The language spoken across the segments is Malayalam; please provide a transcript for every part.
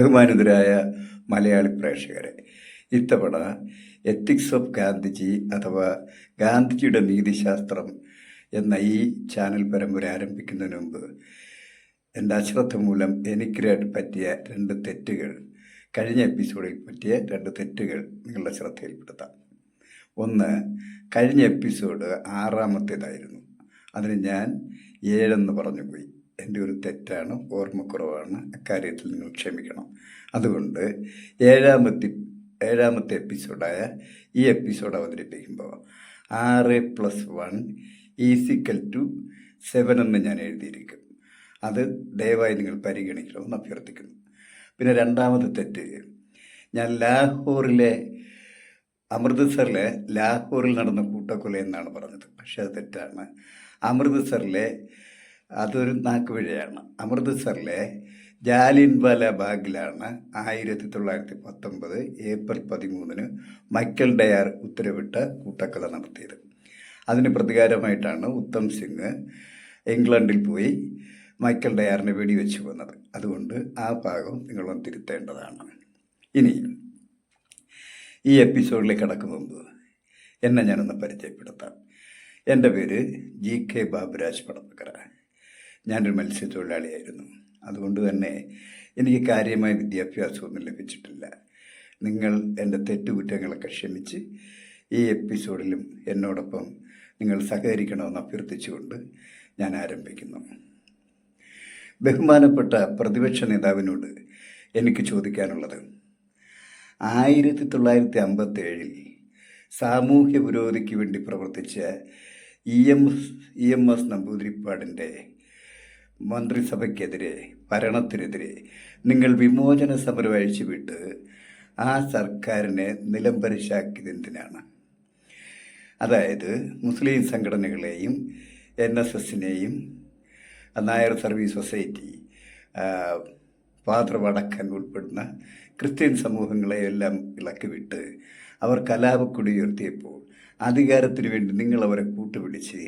ബഹുമാനിതരായ മലയാളി പ്രേക്ഷകരെ ഇത്തവണ എത്തിക്സ് ഓഫ് ഗാന്ധിജി അഥവാ ഗാന്ധിജിയുടെ നീതിശാസ്ത്രം എന്ന ഈ ചാനൽ പരമ്പര ആരംഭിക്കുന്നതിന് മുമ്പ് എന്റെ അശ്രദ്ധ മൂലം എനിക്ക് പറ്റിയ രണ്ട് തെറ്റുകൾ കഴിഞ്ഞ എപ്പിസോഡിൽ പറ്റിയ രണ്ട് തെറ്റുകൾ നിങ്ങളുടെ ശ്രദ്ധയിൽപ്പെടുത്താം. ഒന്ന് കഴിഞ്ഞ എപ്പിസോഡ് ആറാമത്തേതായിരുന്നു. അതിന് ഞാൻ ഏഴെന്ന് പറഞ്ഞു പോയി എന്റെ ഒരു തെറ്റാണ് ഓർമ്മക്കുറവാണ് അക്കാര്യത്തിൽ നിങ്ങൾ ക്ഷമിക്കണം. അതുകൊണ്ട് ഏഴാമത്തെ ഏഴാമത്തെ എപ്പിസോഡായ ഈ എപ്പിസോഡ് അവതരിപ്പിക്കുമ്പോൾ ആറ് plus one is equal to seven എന്ന് ഞാൻ എഴുതിയിരിക്കും. അത് ദയവായി നിങ്ങൾ പരിഗണിക്കണമെന്ന് അഭ്യർത്ഥിക്കുന്നു. പിന്നെ രണ്ടാമത് തെറ്റ് ഞാൻ ലാഹോറിലെ അമൃത്സറിലെ ലാഹോറിൽ നടന്ന കൂട്ടക്കൊല എന്നാണ് പറഞ്ഞത്. പക്ഷേ അത് തെറ്റാണ്. അമൃത്സറിലെ അതൊരു നാക്കുപിഴയാണ് അമൃത്സറിലെ ജാലിൻവാല ബാഗിലാണ് ആയിരത്തി തൊള്ളായിരത്തി പത്തൊമ്പത് ഏപ്രിൽ പതിമൂന്നിന് മൈക്കൽ ഡയാർ ഉത്തരവിട്ട് കൂട്ടക്കൊല നടത്തിയത്. അതിന് പ്രതികാരമായിട്ടാണ് ഉത്തം സിംഗ് ഇംഗ്ലണ്ടിൽ പോയി മൈക്കൽ ഡയാറിനെ വെടിവെച്ച് വന്നത്. അതുകൊണ്ട് ആ ഭാഗം നിങ്ങളൊന്ന് തിരുത്തേണ്ടതാണ്. ഇനി ഈ എപ്പിസോഡിലേക്ക് കടക്കും മുമ്പ് എന്നെ ഞാനൊന്ന് പരിചയപ്പെടുത്താം. എന്റെ പേര് ജി കെ ബാബുരാജ് പടപ്പക്കര ഞാനൊരു മത്സ്യത്തൊഴിലാളിയായിരുന്നു. അതുകൊണ്ട് തന്നെ എനിക്ക് കാര്യമായ വിദ്യാഭ്യാസമൊന്നും ലഭിച്ചിട്ടില്ല. നിങ്ങൾ എന്റെ തെറ്റുകുറ്റങ്ങളൊക്കെ ക്ഷമിച്ച് ഈ എപ്പിസോഡിലും എന്നോടൊപ്പം നിങ്ങൾ സഹകരിക്കണമെന്ന് അഭ്യർത്ഥിച്ചുകൊണ്ട് ഞാൻ ആരംഭിക്കുന്നു. ബഹുമാനപ്പെട്ട പ്രതിപക്ഷ നേതാവിനോട് എനിക്ക് ചോദിക്കാനുള്ളത്. ആയിരത്തി തൊള്ളായിരത്തി അമ്പത്തി ഏഴിൽ സാമൂഹ്യ പുരോഗതിക്ക് വേണ്ടി പ്രവർത്തിച്ച E M S E M S നമ്പൂതിരിപ്പാടിന്റെ മന്ത്രിസഭയ്ക്കെതിരെ ഭരണത്തിനെതിരെ നിങ്ങൾ വിമോചന സമരം അഴിച്ചുവിട്ട് ആ സർക്കാരിനെ നിലംപരിശാക്കിയതെന്തിനാണ് അതായത് മുസ്ലിം സംഘടനകളെയും എൻ എസ് എസിനെയും നായർ സർവീസ് സൊസൈറ്റി പാത്രവടക്കൻ വടക്കൻ ഉൾപ്പെടുന്ന ക്രിസ്ത്യൻ സമൂഹങ്ങളെയെല്ലാം ഇളക്കിവിട്ട് അവർ കലാപക്കൊടി ഉയർത്തിയപ്പോൾ അധികാരത്തിന് വേണ്ടി നിങ്ങളവരെ കൂട്ടുപിടിച്ച്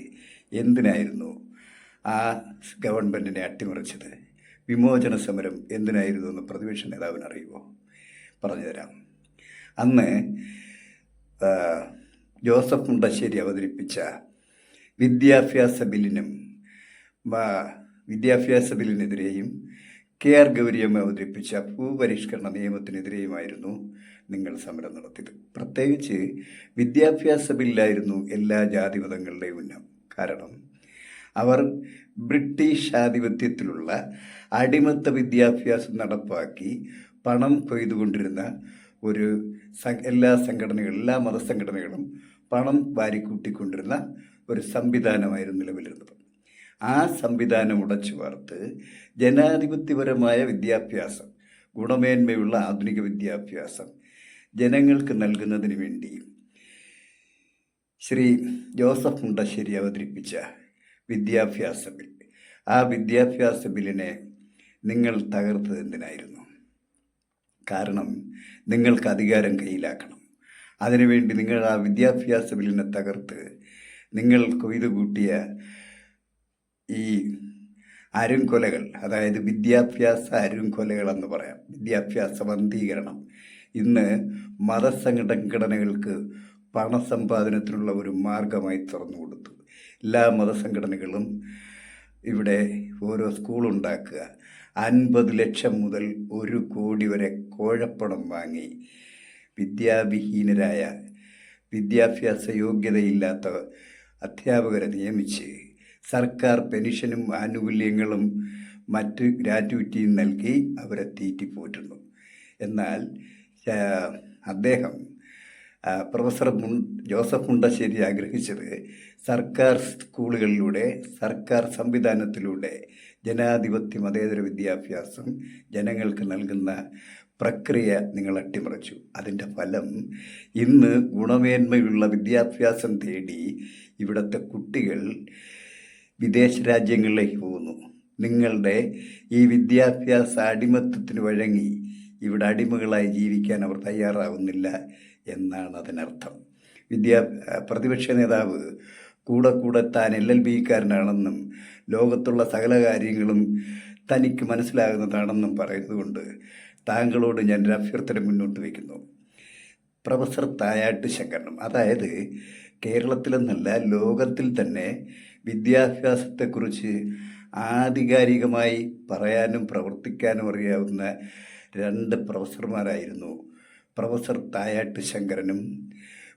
എന്തിനായിരുന്നു ആ ഗവൺമെന്റിനെ അട്ടിമറിച്ചത്. വിമോചന സമരം എന്തിനായിരുന്നു എന്ന് പ്രതിപക്ഷ നേതാവിന് അറിയുമോ? പറഞ്ഞുതരാം അന്ന് ജോസഫ് മുണ്ടശ്ശേരി അവതരിപ്പിച്ച വിദ്യാഭ്യാസ ബില്ലിനും വിദ്യാഭ്യാസ ബില്ലിനെതിരെയും കെ ആർ ഗൗരിയമ്മ അവതരിപ്പിച്ച ഭൂപരിഷ്കരണ നിയമത്തിനെതിരെയുമായിരുന്നു നിങ്ങൾ സമരം നടത്തിയത്. പ്രത്യേകിച്ച് വിദ്യാഭ്യാസ ബില്ലായിരുന്നു എല്ലാ ജാതിമതങ്ങളുടെയും ഉന്നം. കാരണം അവർ ബ്രിട്ടീഷ് ആധിപത്യത്തിലുള്ള അടിമത്ത വിദ്യാഭ്യാസം നടപ്പാക്കി പണം കൊയ്തുകൊണ്ടിരുന്ന ഒരു എല്ലാ സംഘടനകളും എല്ലാ മതസംഘടനകളും പണം വാരിക്കൂട്ടിക്കൊണ്ടിരുന്ന ഒരു സംവിധാനമായിരുന്നു നിലവിലിരുന്നത്. ആ സംവിധാനം ഉടച്ചു വാർത്ത് ജനാധിപത്യപരമായ വിദ്യാഭ്യാസം ഗുണമേന്മയുള്ള ആധുനിക വിദ്യാഭ്യാസം ജനങ്ങൾക്ക് നൽകുന്നതിന് വേണ്ടി ശ്രീ ജോസഫ് മുണ്ടശ്ശേരി അവതരിപ്പിച്ച വിദ്യാഭ്യാസ ബിൽ. ആ വിദ്യാഭ്യാസ ബില്ലിനെ നിങ്ങൾ തകർത്തത് എന്തിനായിരുന്നു? കാരണം നിങ്ങൾക്ക് അധികാരം കയ്യിലാക്കണം. അതിനുവേണ്ടി നിങ്ങൾ ആ വിദ്യാഭ്യാസ ബില്ലിനെ തകർത്ത് നിങ്ങൾ കൊയ്തു കൂട്ടിയ ഈ അരുംകൊലകൾ അതായത് വിദ്യാഭ്യാസ അരുംകൊലകൾ എന്ന് പറയാം വിദ്യാഭ്യാസ വന്ധീകരണം. ഇന്ന് മതസംഘടനകൾക്ക് പണസമ്പാദനത്തിനുള്ള ഒരു മാർഗമായി തുറന്നു കൊടുത്തു. എല്ലാ മതസംഘടനകളും ഇവിടെ ഓരോ സ്കൂളുണ്ടാക്കുക അൻപത് ലക്ഷം മുതൽ ഒരു കോടി വരെ കോഴപ്പണം വാങ്ങി. വിദ്യാവിഹീനരായ വിദ്യാഭ്യാസ യോഗ്യതയില്ലാത്ത അധ്യാപകരെ നിയമിച്ച് സർക്കാർ പെൻഷനും ആനുകൂല്യങ്ങളും മറ്റ് ഗ്രാറ്റുവിറ്റിയും നൽകി അവരെ തീറ്റിപ്പോറ്റുന്നു. എന്നാൽ അദ്ദേഹം പ്രൊഫസർ മുൻ ജോസഫ് മുണ്ടശ്ശേരി ആഗ്രഹിച്ചത് സർക്കാർ സ്കൂളുകളിലൂടെ സർക്കാർ സംവിധാനത്തിലൂടെ ജനാധിപത്യ മതേതര വിദ്യാഭ്യാസം ജനങ്ങൾക്ക് നൽകുന്ന പ്രക്രിയ നിങ്ങൾ അട്ടിമറിച്ചു. അതിന്റെ ഫലം ഇന്ന് ഗുണമേന്മയുള്ള വിദ്യാഭ്യാസം തേടി ഇവിടുത്തെ കുട്ടികൾ വിദേശ രാജ്യങ്ങളിലേക്ക് പോകുന്നു. നിങ്ങളുടെ ഈ വിദ്യാഭ്യാസ അടിമത്തത്തിന് വഴങ്ങി ഇവിടെ അടിമകളായി ജീവിക്കാൻ അവർ തയ്യാറാവുന്നില്ല. എന്നാണ് അതിനർത്ഥം. വിദ്യാ പ്രതിപക്ഷ നേതാവ് കൂടെ കൂടെ താൻ എൽ എൽ ബിക്കാരനാണെന്നും ലോകത്തുള്ള സകല കാര്യങ്ങളും തനിക്ക് മനസ്സിലാകുന്നതാണെന്നും പറയുന്നതുകൊണ്ട് താങ്കളോട് ഞാൻ ഒരു അഭ്യർത്ഥന മുന്നോട്ട് വയ്ക്കുന്നു. പ്രൊഫസർ തായാട്ട് ശങ്കരനും അതായത് കേരളത്തിലെന്നല്ല ലോകത്തിൽ തന്നെ വിദ്യാഭ്യാസത്തെക്കുറിച്ച് ആധികാരികമായി പറയാനും പ്രവർത്തിക്കാനും അറിയാവുന്ന രണ്ട് പ്രൊഫസർമാരായിരുന്നു പ്രൊഫസർ തായാട്ട് ശങ്കരനും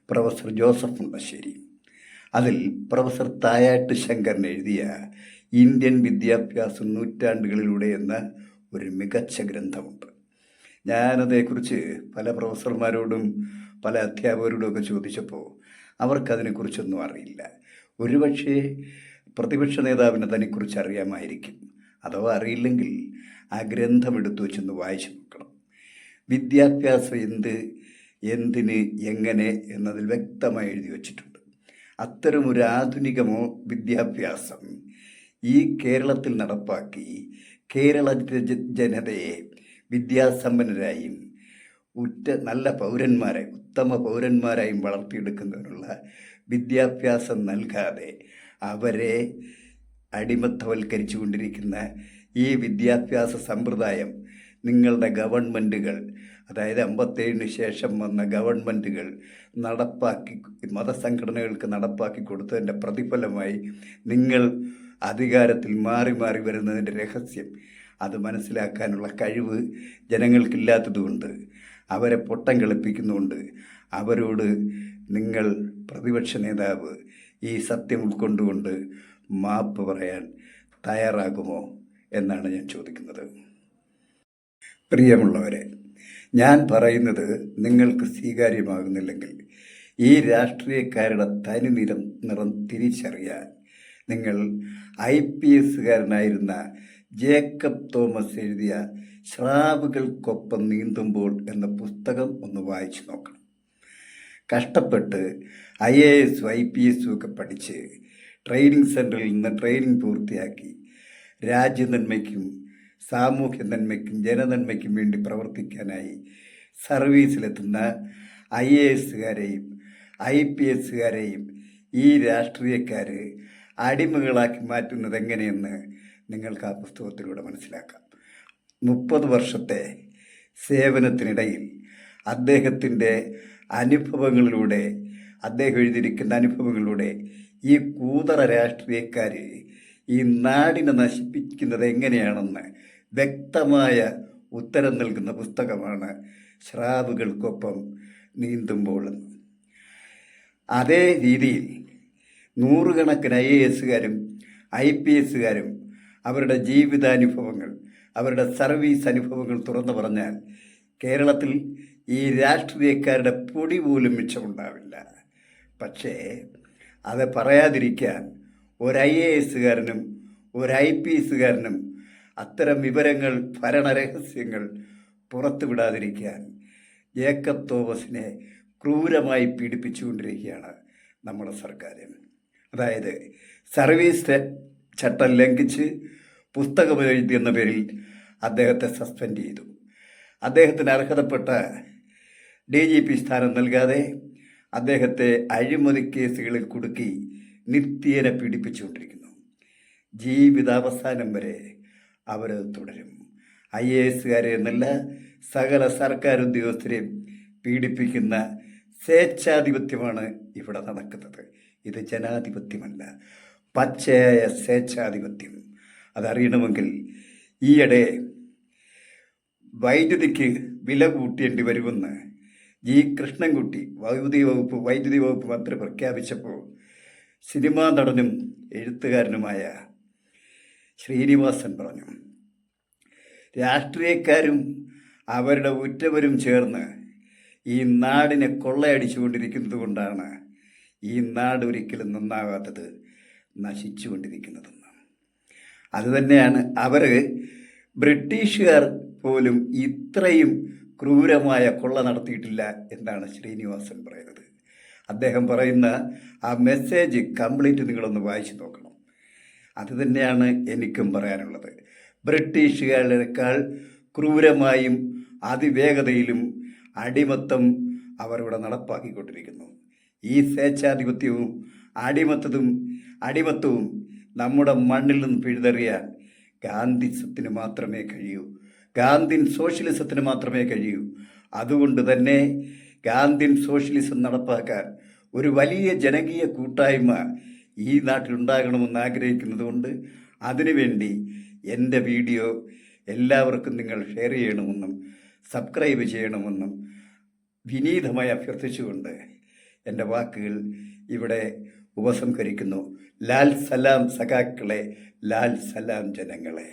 പ്രൊഫസർ ജോസഫ് മുണ്ടശ്ശേരി അതിൽ പ്രൊഫസർ തായാട്ട് ശങ്കരൻ എഴുതിയ ഇന്ത്യൻ വിദ്യാഭ്യാസം നൂറ്റാണ്ടുകളിലൂടെ എന്ന ഒരു മികച്ച ഗ്രന്ഥമുണ്ട്. ഞാനതേക്കുറിച്ച് പല പ്രൊഫസർമാരോടും പല അധ്യാപകരോടും ഒക്കെ ചോദിച്ചപ്പോൾ അവർക്കതിനെക്കുറിച്ചൊന്നും അറിയില്ല. ഒരുപക്ഷേ പ്രതിപക്ഷ നേതാവിന് തന്നെക്കുറിച്ച് അറിയാമായിരിക്കും. അഥവാ അറിയില്ലെങ്കിൽ ആ ഗ്രന്ഥം എടുത്തു വെച്ചൊന്ന് വായിച്ചു നോക്കണം. വിദ്യാഭ്യാസം എന്ത് എന്തിന് എങ്ങനെ എന്നതിൽ വ്യക്തമായി എഴുതി വച്ചിട്ടുണ്ട്. അത്തരമൊരു ആധുനികമോ വിദ്യാഭ്യാസം ഈ കേരളത്തിൽ നടപ്പാക്കി കേരള ജനതയെ വിദ്യാസമ്പന്നരായും ഉറ്റ നല്ല പൗരന്മാരെ ഉത്തമ പൗരന്മാരായും വളർത്തിയെടുക്കുന്നതിനുള്ള വിദ്യാഭ്യാസം നൽകാതെ അവരെ അടിമത്തവൽക്കരിച്ചു കൊണ്ടിരിക്കുന്ന ഈ വിദ്യാഭ്യാസ സമ്പ്രദായം നിങ്ങളുടെ ഗവൺമെന്റുകൾ അതായത് അമ്പത്തേഴിന് ശേഷം വന്ന ഗവൺമെന്റുകൾ നടപ്പാക്കി മതസംഘടനകൾക്ക് നടപ്പാക്കി കൊടുത്തതിന്റെ പ്രതിഫലമായി നിങ്ങൾ അധികാരത്തിൽ മാറി മാറി വരുന്നതിന്റെ രഹസ്യം. അത് മനസ്സിലാക്കാനുള്ള കഴിവ് ജനങ്ങൾക്കില്ലാത്തതുകൊണ്ട് അവരെ പൊട്ടം കളിപ്പിക്കുന്നുകൊണ്ട് അവരോട് നിങ്ങൾ പ്രതിപക്ഷ നേതാവ് ഈ സത്യം ഉൾക്കൊണ്ടുകൊണ്ട് മാപ്പ് പറയാൻ തയ്യാറാകുമോ എന്നാണ് ഞാൻ ചോദിക്കുന്നത്. പ്രിയമുള്ളവരെ ഞാൻ പറയുന്നത് നിങ്ങൾക്ക് സ്വീകാര്യമാകുന്നില്ലെങ്കിൽ ഈ രാഷ്ട്രീയക്കാരുടെ തനി നിറം നിറം തിരിച്ചറിയാൻ നിങ്ങൾ ഐ പി എസ്സുകാരനായിരുന്ന ജേക്കബ് തോമസ് എഴുതിയ ശ്രാവുകൾക്കൊപ്പം നീന്തുമ്പോൾ എന്ന പുസ്തകം ഒന്ന് വായിച്ചു നോക്കണം. കഷ്ടപ്പെട്ട് ഐ എ എസും ഐ പി എസും ഒക്കെ പഠിച്ച് ട്രെയിനിങ് സെന്ററിൽ നിന്ന് ട്രെയിനിങ് പൂർത്തിയാക്കി രാജ്യനന്മയ്ക്കും സാമൂഹ്യ നന്മയ്ക്കും ജനനന്മയ്ക്കും വേണ്ടി പ്രവർത്തിക്കാനായി സർവീസിലെത്തുന്ന ഐ എ എസുകാരെയും ഐ പി എസുകാരെയും ഈ രാഷ്ട്രീയക്കാർ അടിമകളാക്കി മാറ്റുന്നത് എങ്ങനെയെന്ന് നിങ്ങൾക്ക് ആ പുസ്തകത്തിലൂടെ മനസ്സിലാക്കാം. മുപ്പത് വർഷത്തെ സേവനത്തിനിടയിൽ അദ്ദേഹത്തിന്റെ അനുഭവങ്ങളിലൂടെ അദ്ദേഹം എഴുതിയിരിക്കുന്ന അനുഭവങ്ങളിലൂടെ ഈ കൂതറ രാഷ്ട്രീയക്കാർ ഈ നാടിനെ നശിപ്പിക്കുന്നത് എങ്ങനെയാണെന്ന് വ്യക്തമായ ഉത്തരം നൽകുന്ന പുസ്തകമാണ് ശ്രാവുകൾക്കൊപ്പം നീന്തുമ്പോൾ. അതേ രീതിയിൽ നൂറുകണക്കിന് ഐ എ എസുകാരും ഐ പി എസുകാരും അവരുടെ ജീവിതാനുഭവങ്ങൾ അവരുടെ സർവീസ് അനുഭവങ്ങൾ തുറന്നു പറഞ്ഞാൽ കേരളത്തിൽ ഈ രാഷ്ട്രീയക്കാരുടെ പൊടി പോലും മിച്ചമുണ്ടാവില്ല പക്ഷേ അത് പറയാതിരിക്കാൻ ഒരു ഐ എ എസുകാരനും ഒരു ഐ പി എസുകാരനും അത്തരം വിവരങ്ങൾ ഭരണരഹസ്യങ്ങൾ പുറത്തുവിടാതിരിക്കാൻ ജേക്കബ് തോമസിനെ ക്രൂരമായി പീഡിപ്പിച്ചുകൊണ്ടിരിക്കുകയാണ് നമ്മുടെ സർക്കാർ അതായത് സർവീസ് ചട്ടം ലംഘിച്ച് പുസ്തകം എഴുതിയെന്ന പേരിൽ അദ്ദേഹത്തെ സസ്പെൻഡ് ചെയ്തു. അദ്ദേഹത്തിന് അർഹതപ്പെട്ട ഡി ജി പി സ്ഥാനം നൽകാതെ അദ്ദേഹത്തെ അഴിമതി കേസുകളിൽ കുടുക്കി നിത്യേന പീഡിപ്പിച്ചുകൊണ്ടിരിക്കുന്നു. ജീവിതാവസാനം വരെ അവരത് തുടരും. ഐ എ എസുകാരെ എന്നല്ല സകല സർക്കാർ ഉദ്യോഗസ്ഥരെയും പീഡിപ്പിക്കുന്ന സ്വേച്ഛാധിപത്യമാണ് ഇവിടെ നടക്കുന്നത്. ഇത് ജനാധിപത്യമല്ല പച്ചയായ സ്വേച്ഛാധിപത്യം. അതറിയണമെങ്കിൽ ഈയിടെ വൈദ്യുതിക്ക് വില കൂട്ടേണ്ടി വരുമെന്ന് ജി. കൃഷ്ണൻകുട്ടി വൈദ്യുതി വകുപ്പ് വൈദ്യുതി വകുപ്പ് മന്ത്രി പ്രഖ്യാപിച്ചപ്പോൾ സിനിമാ നടനും എഴുത്തുകാരനുമായ ശ്രീനിവാസൻ പറഞ്ഞു. രാഷ്ട്രീയക്കാരും അവരുടെ ഉറ്റവരും ചേർന്ന് ഈ നാടിനെ കൊള്ളയടിച്ചുകൊണ്ടിരിക്കുന്നത് കൊണ്ടാണ് ഈ നാട് ഒരിക്കലും നന്നാകാത്തത് നശിച്ചുകൊണ്ടിരിക്കുന്നതെന്ന്. അതുതന്നെയാണ് അവർ ബ്രിട്ടീഷുകാർ പോലും ഇത്രയും ക്രൂരമായ കൊള്ള നടത്തിയിട്ടില്ല എന്നാണ് ശ്രീനിവാസൻ പറയുന്നത്. അദ്ദേഹം പറയുന്ന ആ മെസ്സേജ് കംപ്ലീറ്റ് നിങ്ങളൊന്ന് വായിച്ചു നോക്കണം. അത് തന്നെയാണ് എനിക്കും പറയാനുള്ളത്. ബ്രിട്ടീഷുകാരേക്കാൾ ക്രൂരമായും അതിവേഗതയിലും അടിമത്തം അവരിവിടെ നടപ്പാക്കിക്കൊണ്ടിരിക്കുന്നു. ഈ സ്വേച്ഛാധിപത്യവും അടിമത്തതും അടിമത്തവും നമ്മുടെ മണ്ണിൽ നിന്ന് പിഴുതെറിയാൻ ഗാന്ധിസത്തിന് മാത്രമേ കഴിയൂ. ഗാന്ധിൻ സോഷ്യലിസത്തിന് മാത്രമേ കഴിയൂ. അതുകൊണ്ട് തന്നെ ഗാന്ധിൻ സോഷ്യലിസം നടപ്പാക്കാൻ ഒരു വലിയ ജനകീയ കൂട്ടായ്മ ഈ നാട്ടിലുണ്ടാകണമെന്ന് ആഗ്രഹിക്കുന്നതുകൊണ്ട് അതിനുവേണ്ടി എന്റെ വീഡിയോ എല്ലാവർക്കും നിങ്ങൾ ഷെയർ ചെയ്യണമെന്നും സബ്സ്ക്രൈബ് ചെയ്യണമെന്നും വിനീതമായി അഭ്യർത്ഥിച്ചുകൊണ്ട് എന്റെ വാക്കുകൾ ഇവിടെ ഉപസംഹരിക്കുന്നു. ലാൽ സലാം സഖാക്കളെ ലാൽ സലാം ജനങ്ങളെ.